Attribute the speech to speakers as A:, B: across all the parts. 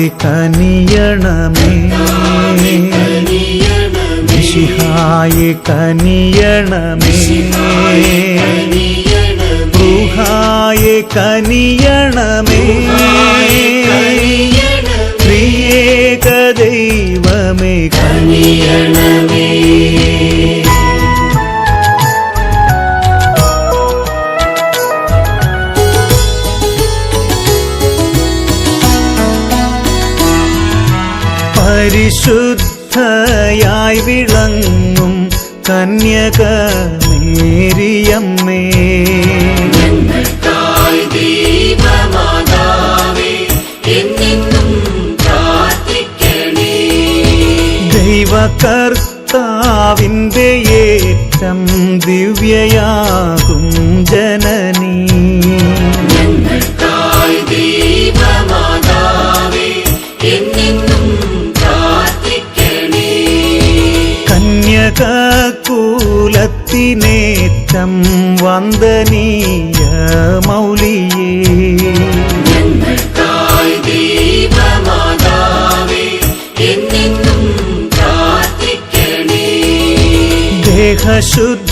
A: കർത്താവെ കനിയണമേ. മിശിഹായെ കനിയണമേ. ൂഹായെ കനിയണമേ. പ്രിയേക ദൈവമേ. കനിയണമേ. പരിശുദ്ധയായി വിളങ്ങും കന്യക
B: നേരിയമ്മേ
A: ദൈവകർത്താവിന്റെ ഏറ്റം ദിവ്യയാകും ജനനീ കൂലത്തിനേറ്റം വന്ദനീയ മൗലിയേ.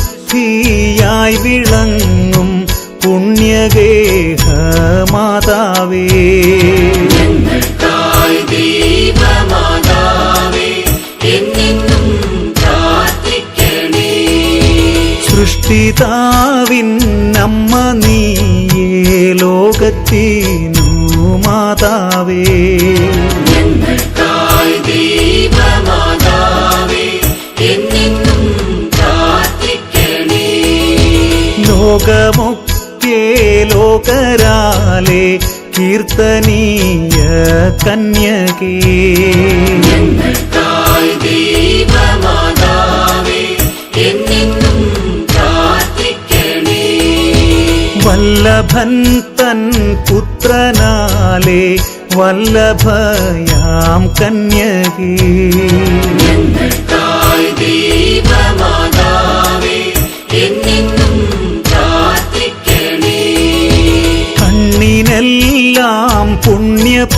A: ദേഹശുദ്ധിയായി വിളങ്ങും സൃഷ്ടിതാവിൻ അമ്മ നീയേ ലോകത്തിനു മാതാവേ. ലോകമുക്തേ ലോകരാലേ കീർത്തനീയ കന്യകേ. വല്ലഭൻ തൻ പുത്രനാലെ വല്ലഭയാം കന്യകേ
B: തായ് ദൈവമാതാവേ എന്നെന്നും പ്രാർത്ഥിക്കണേ
A: കണ്ണിനെല്ലാം പുണ്യപൂർണയായിടും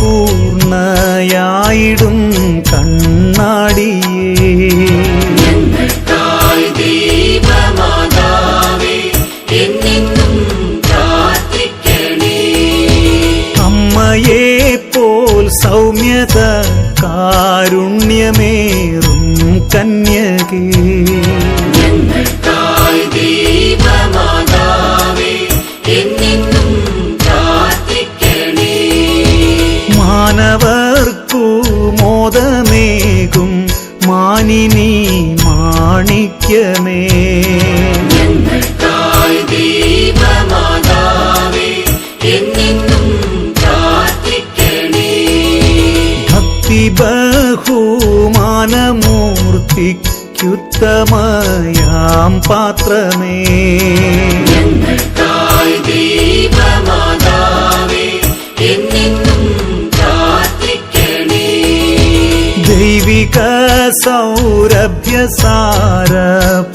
A: കണ്ണാടിയേ അമ്മയെ പോൽ സൗമ്യത കാരുണ്യമേറും കന്യകേ. ബഹുമാനമൂർത്തിക്കുത്തമയാം പാത്രമേ. ദൈവിക സൗരഭ്യസാര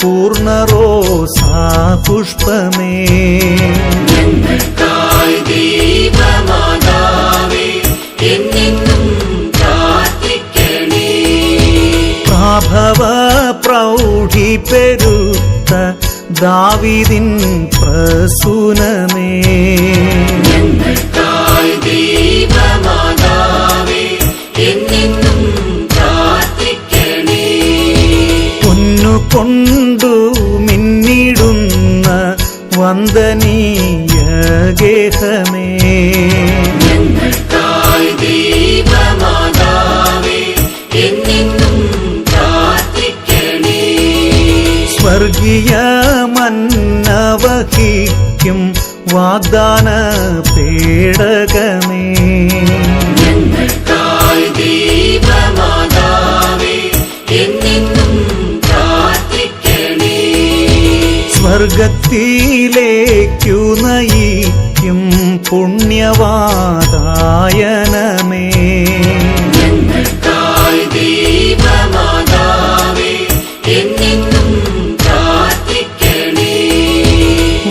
A: പൂർണറോസാ പുഷ്പമേ.
B: തായ്
A: പ്രൗഢി ദാവിദിൻ പ്രസൂനമേ.
B: തായ്
A: വാഗ്ദാന പേടകമേ. സ്വർഗത്തിലേക്കു നയിക്കും പുണ്യവാദായനമേ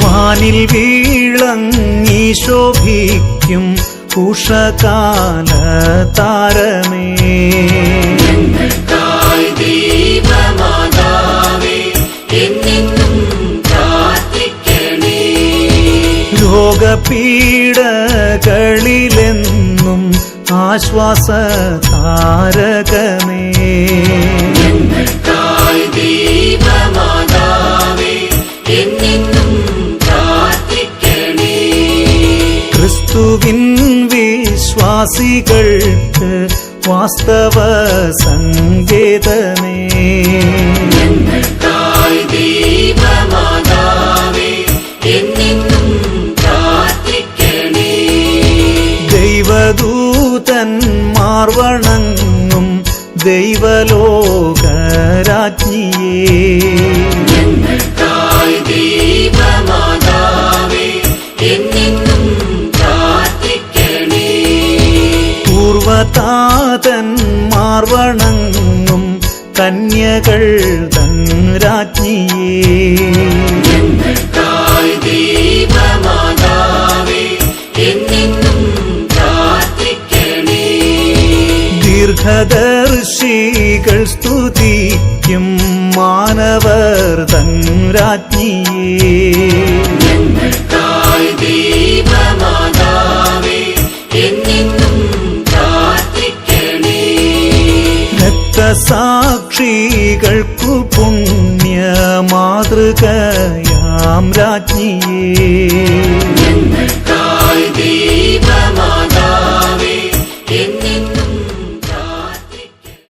B: വാനിൽ ദൈവമാതാവേ പ്രാർത്ഥിക്കണേ
A: ശോഭിക്കും ഉഷകാല താരമേ ലോകപീഡകളിലെന്നും ആശ്വാസ താരകമേ വിശ്വാസികൾക്ക് വാസ്തവ സങ്കേതമേ. ദൈവദൂതൻ മാർവണങ്ങും ദൈവലോകരാജ്ഞിയേ.
B: ദൈവമാതാവേ എന്നെന്നും
A: പൂർവതാതന്മാർ വണങ്ങും കന്യകൾ തൻ രാജ്ഞിയേ ദീർഘദർശികൾ സ്തുതിക്കും മാനവർ തൻ രാജ്ഞിയേ
B: തായ്
A: രക്തസാക്ഷികൾക്കു പുണ്യ മാതൃകയാം രാജ്ഞിയേ